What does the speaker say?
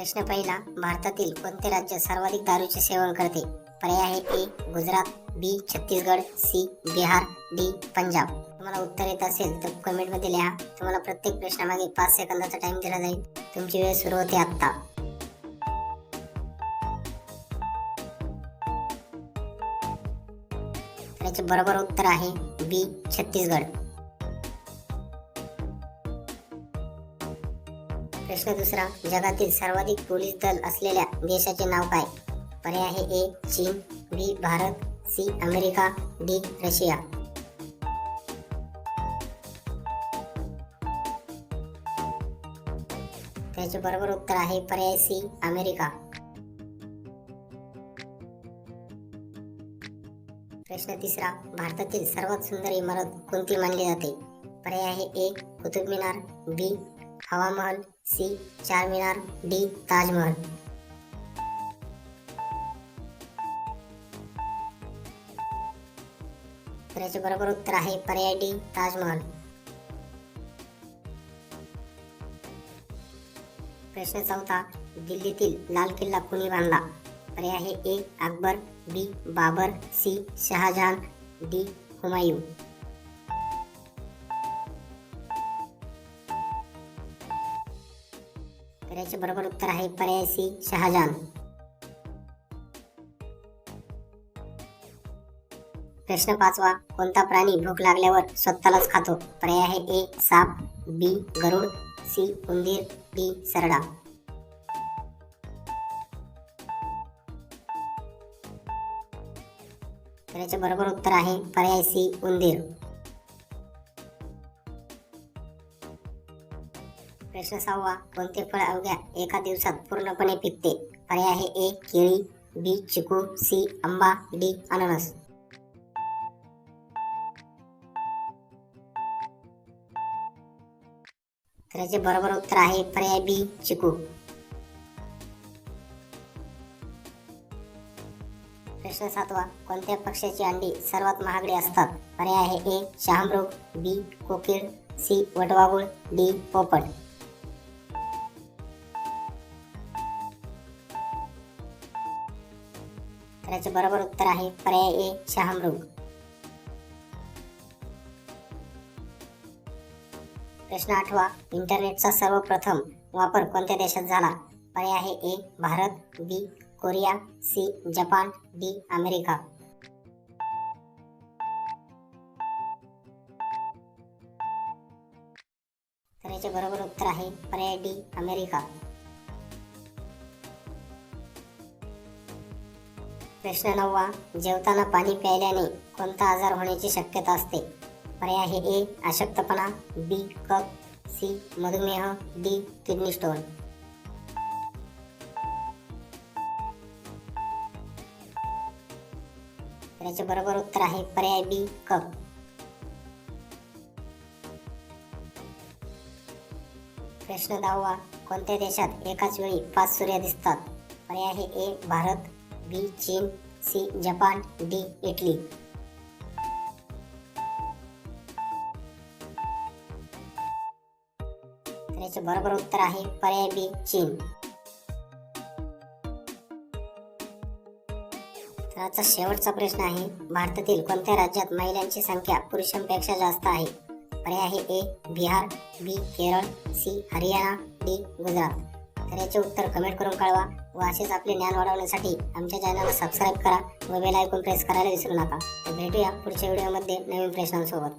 प्रश्न पहिला भारतातील कोणते राज्य सर्वाधिक दारूचे सेवन करते? पर्याय आहे A Gujarat B Chhattisgarh C Bihar D Punjab. तुम्हाला उत्तर येत असेल तर कमेंटमध्ये लिहा. तुम्हाला प्रत्येक प्रश्नामागे पाच सेकंदाचा टाइम दिला जाईल. तुमची वेळ सुरू होते आत्ता. याचे बरोबर उत्तर आहे बी छत्तीसगड. प्रश्न दुसरा जगातील सर्वाधिक पोलीस दल असलेल्या देशाचे नाव काय? पर्याय आहे ए चीन B Bharat C America D Russia. त्याचे बरोबर उत्तर आहे पर्याय सी अमेरिका. प्रश्न तिसरा भारतातील सर्वात सुंदर इमारत कोणती मानली जाते? पर्याय आहे ए कुतुब मिनार बी हवा महल सी चार मीनार डी ताजमहल. तर याचे बरोबर उत्तर आहे पर्याय डी ताजमहल. प्रश्न चौथा दिल्लीतील लाल किल्ला कुणी बांधला? पर्याय आहे A Akbar B Babur C Shahjahan D Humayun तर याचे बरोबर उत्तर आहे पर्याय सी शहाजहान. प्रश्न पाचवा कोणता प्राणी भूक लागल्यावर स्वतःलाच खातो? पर्याय आहे ए साप बी गरुड सी उंदीर डी सरडा. तर याचे बरोबर उत्तर आहे पर्याय सी उंदीर. प्रश्न सहावा कोणते फळ अवघ्या एका दिवसात पूर्णपणे पिकते? पर्याय आहे ए केळी बी चिकू सी आंबा डी अननस तर याचे बरोबर उत्तर आहे पर्याय बी चिकू. प्रश्न सातवा कोणत्या पक्ष्याची अंडी सर्वात महागडी असतात? पर्याय आहे ए शहामृग बी कोकिळ सी वटवागुळ डी पोपट. तर याचे बरोबर उत्तर आहे पर्याय ए शहामृग प्रश्न आठवा इंटरनेटचा सर्वप्रथम वापर कोणत्या देशात झाला? पर्याय आहे A Bharat B Korea C Japan D America. तर याचे बरोबर उत्तर आहे पर्याय डी अमेरिका. प्रश्न नववा जेवताना पाणी प्यायल्याने कोणता आजार होण्याची शक्यता असते? पर्याय हे ए अशक्तपणा बी कप सी मधुमेह डी किडनी स्टोन. याचे बरोबर उत्तर आहे पर्याय बी कप प्रश्न दहावा कोणत्या देशात एकाच वेळी पाच सूर्य दिसतात? पर्याय हे ए भारत बी चीन सी जपान डी इटली. तर याचे बरोबर उत्तर आहे पर्याय बी चीन. तर आजचा शेवटचा प्रश्न आहे भारतातील कोणत्या राज्यात महिलांची संख्या पुरुषांपेक्षा जास्त आहे? पर्याय आहे A Bihar B Kerala C Haryana D Gujarat. तर याचे उत्तर कमेंट करून कळवा व असेच आपले ज्ञान वाढवण्यासाठी आमच्या चॅनलला सबस्क्राईब करा व बेल आयकॉन प्रेस करायला विसरू नका. तर भेटूया पुढच्या व्हिडिओमध्ये नवीन प्रश्नांसोबत.